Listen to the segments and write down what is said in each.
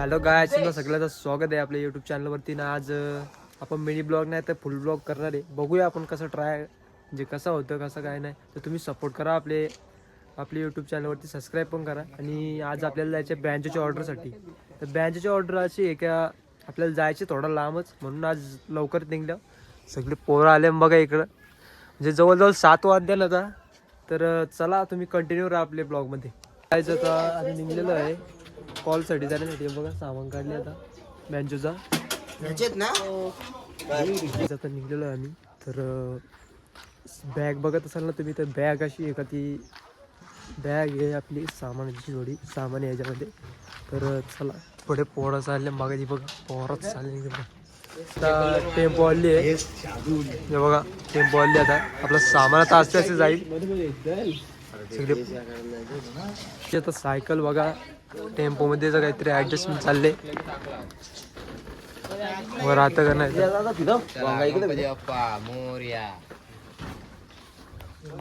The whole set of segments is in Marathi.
हॅलो गाय सगळ्याचं स्वागत आहे आपल्या यूट्यूब चॅनलवरती ना आज आपण मिनी ब्लॉग नाही तर फुल ब्लॉग करणार आहे. बघूया आपण कसं ट्राय म्हणजे कसं होतं कसं काय नाही. तर तुम्ही सपोर्ट करा आपले आपल्या यूट्यूब चॅनलवरती सबस्क्राईब पण करा. आणि आज आपल्याला जायचं आहे बँचच्या ऑर्डरसाठी तर बँचच्या ऑर्डर अशी आहे का आपल्याला जायचे थोडं लांबच. म्हणून आज लवकर निघलं. सगळे पोरं आले बघा इकडं. म्हणजे जवळजवळ सात वाजले आता. तर चला तुम्ही कंटिन्यू राहा आपल्या ब्लॉगमध्ये जायचं आता आता निघलेलं आहे. कॉलसाठी जाण्यासाठी बघा सामान काढले आता. बँजोचा ना? आता निघलेलो आहे आम्ही. तर बॅग बघत असाल ना तुम्ही तर बॅग अशी आहे का ती? बॅग आहे आपली सामानाची थोडी सामान आहे याच्यामध्ये. तर चला पुढे पोरं चालले मागे बघा. पोरच चालले आता टेम्पो आली आहे. बघा टेम्पो आली आता. आपलं सामान आता असते असे जाईल. सगळे ते आता सायकल बघा टेम्पो मध्ये जर काहीतरी ऍडजस्टमेंट चालले वर आता का नाही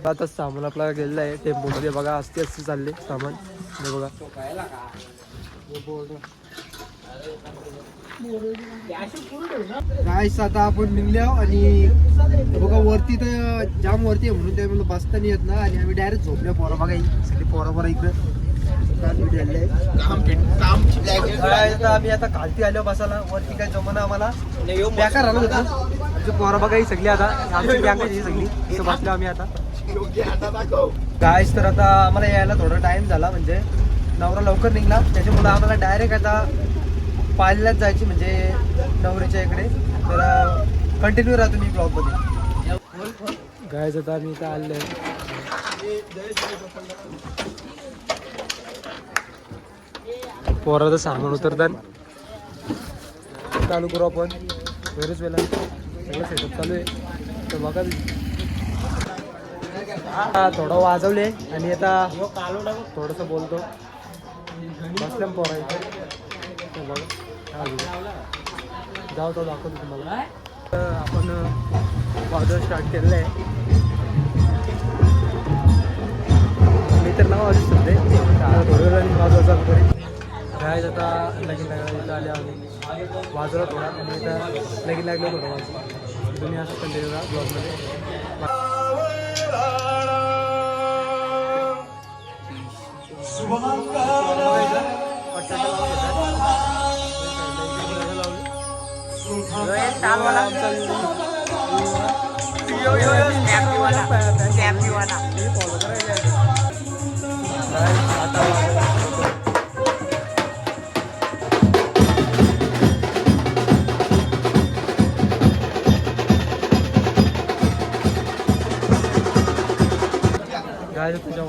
आता सामान आपला गेलेला आहे टेम्पो मध्ये बघा असते असते चालले सामान. बघा. गायस आता आपण निघल्या आणि बघा वरती तर जाम वरती आहे म्हणून ते म्हणलं बसता नाही येत ना. आणि आम्ही डायरेक्ट झोपल्या पोरा बघा सगळी पोरा पोरं इकडे. आम्ही आता खालती आलो बसायला. वरती काय जमना आम्हाला. बेकार आलो होता आमची पोरा बघा सगळी आता. आमची गँग सगळी. इथं बसलो आम्ही आता. गायस तर आता आम्हाला यायला थोडा टाइम झाला. म्हणजे नवरा लवकर निघला. त्याच्यामुळे आम्हाला डायरेक्ट आता पाल्यालाच जायची म्हणजे नवरीच्या इकडे. तर कंटिन्यू राहा तुम्ही ब्लॉगमध्ये गायस आता मी इथं आले पोराचं सामान उतरतात चालू करू आपण. बरेच वेळा सगळं सेटअप चालू आहे. तर बघा थोडं वाजवले आणि आता थोडंसं बोलतो. बसलं पोरा इथे. बघा. जाऊ तो दाखवतो तुम्हाला तर आपण वाजवायला स्टार्ट केलेलं आहे मी तर नाव वाजू शकते थोड्या वेळाने वाजवायचा करेन काय आता लगीन लागला इथं आले आम्ही वाजवला थोडा आणि इथं लगीन लागलं थोडं वाजवा तुम्ही असं कंटिन्यू राहा ब्लॉगमध्ये काय तुझ्या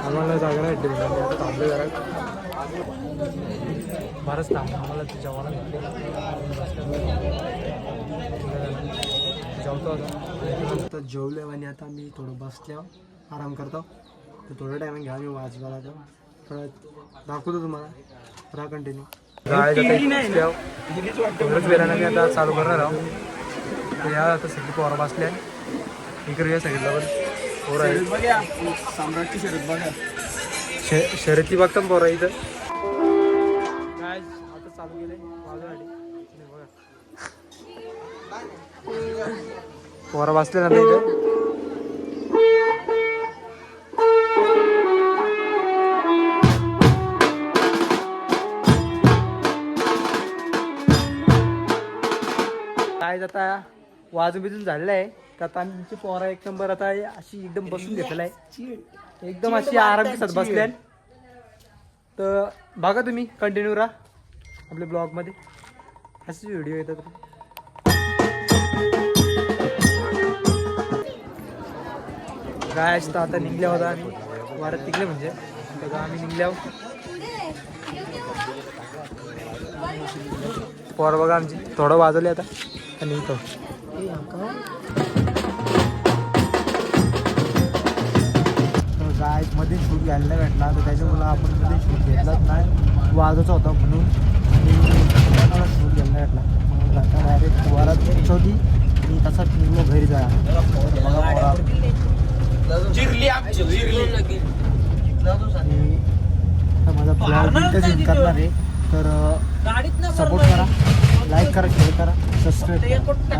आम्हाला जागा नाही भेटली. म्हणजे आता थांबले जरा. बरंच थांब आम्हाला वाला जेवतो आता. जेवलो आणि आता मी. थोडं बसल्या. आराम करतो. तर थोडं टायमिंग घ्या. मी वाजवायला तर थोडं दाखवतो तुम्हाला. राहा कंटिन्यू थोडंच वेळानं मी आता चालू करणार आहोत तर या आता सगळी पोरं बसल्या. इकडे या साईडला पण. पोरं आहे शर्यत बघा. श- शर्यती बघता पोरं इथं. चालू. पोरं बसले ना आता इथं काय आता वाजू बिजून झालेलं आहे तर आता आमची पोरा एक नंबर आता अशी एकदम बसून घेतलेला आहे. एकदम अशी आराम दिसत बसल्या तर बघा तुम्ही कंटिन्यू राहा आपल्या ब्लॉगमध्ये. असे व्हिडिओ येतात. काय असतं आता निघल्या होता आम्ही. वारत निघले म्हणजे. बघा आम्ही निघल्या पोर बघा आमची. थोडं वाजवले आता. आणि इथं. मध्ये शूट घ्यायला नाही भेटला. तर त्याच्यामुळे आपण मध्ये शूट घेतलाच नाही. वाजवचा होता म्हणून. आणि मला शूट घ्यायला नाही भेटला मग आता डायरेक्ट वरात होती आणि तसाच निघलो घरी जा माझा ब्लॉग इथंच करणार आहे तर सपोर्ट करा लाईक करा शेअर करा. सबस्क्राईब करा